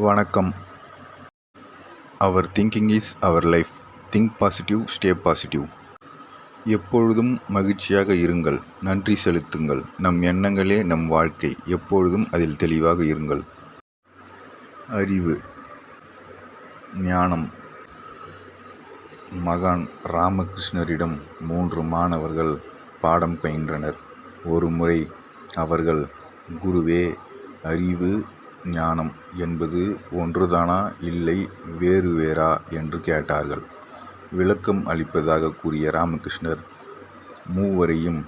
வணக்கம். Our thinking is our life think positive stay positive எப்பொழுதும் மகிழ்ச்சியாக இருங்கள். நன்றி செலுத்துங்கள். நம் எண்ணங்களே நம் வாழ்க்கை. எப்பொழுதும் அதில் தெளிவாக இருங்கள். அறிவு. ஞானம். மகான் ராமகிருஷ்ணரிடம் மூன்று மாணவர்கள் பாடம் பயின்றனர். ஒரு முறை அவர்கள் குருவே அறிவு ஞானம் என்பது ஒன்றுதானா? இல்லை வேறு வேறா? என்று கேட்டார்கள். விளக்கம் அளிப்பதாக கூறிய ராமகிருஷ்ணர் மூவரையும்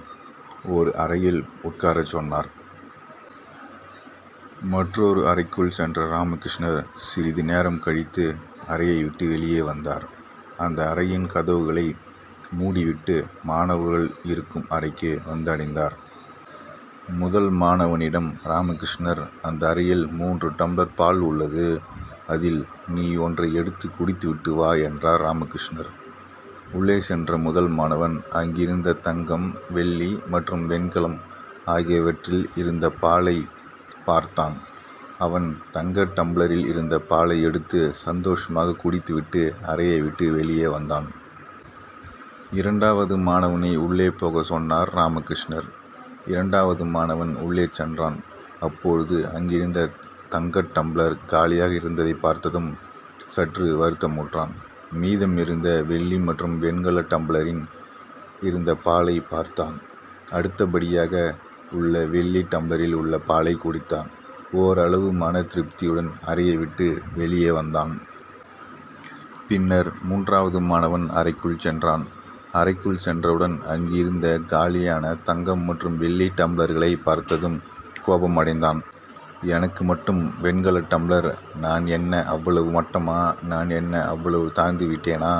ஒரு அறையில் உட்காரச் சொன்னார். மற்றொரு அறைக்குள் சென்ற ராமகிருஷ்ணர் சிறிது நேரம் கழித்து அறையை விட்டு வெளியே வந்தார். அந்த அறையின் கதவுகளை மூடிவிட்டு மாணவர்கள் இருக்கும் அறைக்கு வந்தடைந்தார். முதல் மாணவனிடம் ராமகிருஷ்ணர் அந்த அறையில் மூன்று டம்ளர் பால் உள்ளது. அதில் நீ ஒன்றை எடுத்து குடித்துவிட்டு வா என்றார் ராமகிருஷ்ணர். உள்ளே சென்ற முதல் மாணவன் அங்கிருந்த தங்கம் வெள்ளி மற்றும் வெண்கலம் ஆகியவற்றில் இருந்த பாலை பார்த்தான். அவன் தங்க டம்ளரில் இருந்த பாலை எடுத்து சந்தோஷமாக குடித்துவிட்டு அறையை விட்டு வெளியே வந்தான். இரண்டாவது மாணவனை உள்ளே போக சொன்னார் ராமகிருஷ்ணர். இரண்டாவது மாணவன் உள்ளே சென்றான். அப்பொழுது அங்கிருந்த தங்க டம்ளர் காலியாக இருந்ததை பார்த்ததும் சற்று வருத்தமுற்றான் மீதம் இருந்த வெள்ளி மற்றும் வெண்கல டம்ளரின் இருந்த பாலை பார்த்தான். அடுத்தபடியாக உள்ள வெள்ளி டம்ளரில் உள்ள பாலை குடித்தான். ஓரளவு மன திருப்தியுடன் அறையை விட்டு வெளியே வந்தான். பின்னர் மூன்றாவது மாணவன் அறைக்குள் சென்றான். அறைக்குள் சென்றவுடன் அங்கிருந்த காலியான தங்கம் மற்றும் வெள்ளி டம்ளர்களை பார்த்ததும் கோபமடைந்தான் எனக்கு மட்டும் வெண்கல டம்ளர் நான் என்ன அவ்வளவு மட்டமா நான் என்ன அவ்வளவு தாழ்ந்து விட்டேனா?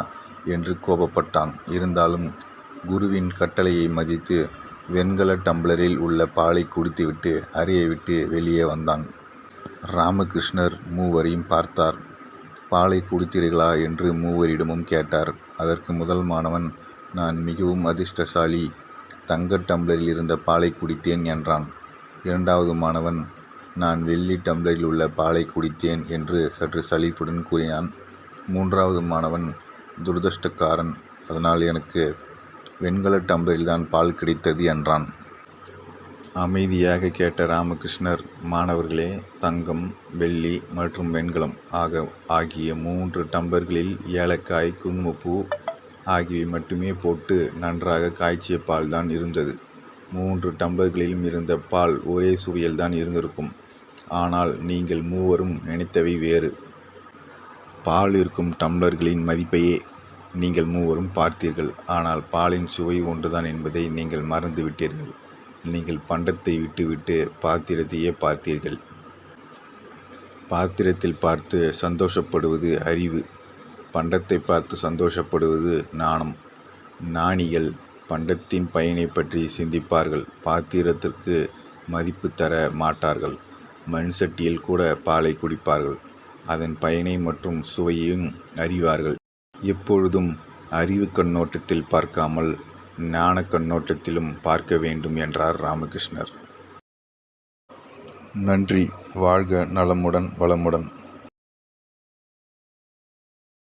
என்று கோபப்பட்டான். இருந்தாலும் குருவின் கட்டளையை மதித்து வெண்கல டம்ளரில் உள்ள பாலை குடித்துவிட்டு அறையை விட்டு வெளியே வந்தான். ராமகிருஷ்ணர் மூவரையும் பார்த்தார். பாலை குடித்தீர்களா? என்று மூவரிடமும் கேட்டார். அதற்கு முதல் மாணவன் நான் மிகவும் அதிர்ஷ்டசாலி. தங்க டம்ளரில் இருந்த பாலை குடித்தேன் என்றான். இரண்டாவது மாணவன் நான் வெள்ளி டம்ளரில் உள்ள பாலை குடித்தேன் என்று சற்று சலிப்புடன் கூறினான். மூன்றாவது மாணவன் துரதிர்ஷ்டக்காரன் அதனால் எனக்கு வெண்கல டம்ளரில்தான் பால் கிடைத்தது என்றான். அமைதியாக கேட்ட ராமகிருஷ்ணர் மாணவர்களே தங்கம் வெள்ளி மற்றும் வெண்கலம் ஆக ஆகிய மூன்று டம்ளர்களில் ஏலக்காய் குங்குமப்பூ ஆகியவை மட்டுமே போட்டு நன்றாக காய்ச்சிய பால் தான் இருந்தது. மூன்று டம்ளர்களிலும் இருந்த பால் ஒரே சுவையில் தான் இருந்திருக்கும். ஆனால் நீங்கள் மூவரும் நினைத்தவை வேறு. பால் இருக்கும் டம்ளர்களின் மதிப்பையே நீங்கள் மூவரும் பார்த்தீர்கள். ஆனால் பாலின் சுவை ஒன்றுதான் என்பதை நீங்கள் மறந்து விட்டீர்கள் நீங்கள் பண்டத்தை விட்டுவிட்டு பாத்திரத்தையே பார்த்தீர்கள். பாத்திரத்தில் பார்த்து சந்தோஷப்படுவது அறிவு. பண்டத்தை பார்த்து சந்தோஷப்படுவது நாணம். ஞானிகள் பண்டத்தின் பயனை பற்றி சிந்திப்பார்கள். பாத்திரத்திற்கு மதிப்பு தர மாட்டார்கள். மண் சட்டியில் கூட பாலை குடிப்பார்கள். அதன் பயனை மற்றும் சுவையையும் அறிவார்கள். எப்பொழுதும் அறிவு கண்ணோட்டத்தில் பார்க்காமல் ஞான கண்ணோட்டத்திலும் பார்க்க வேண்டும் என்றார் ராமகிருஷ்ணர். நன்றி. வாழ்க நலமுடன் வளமுடன்.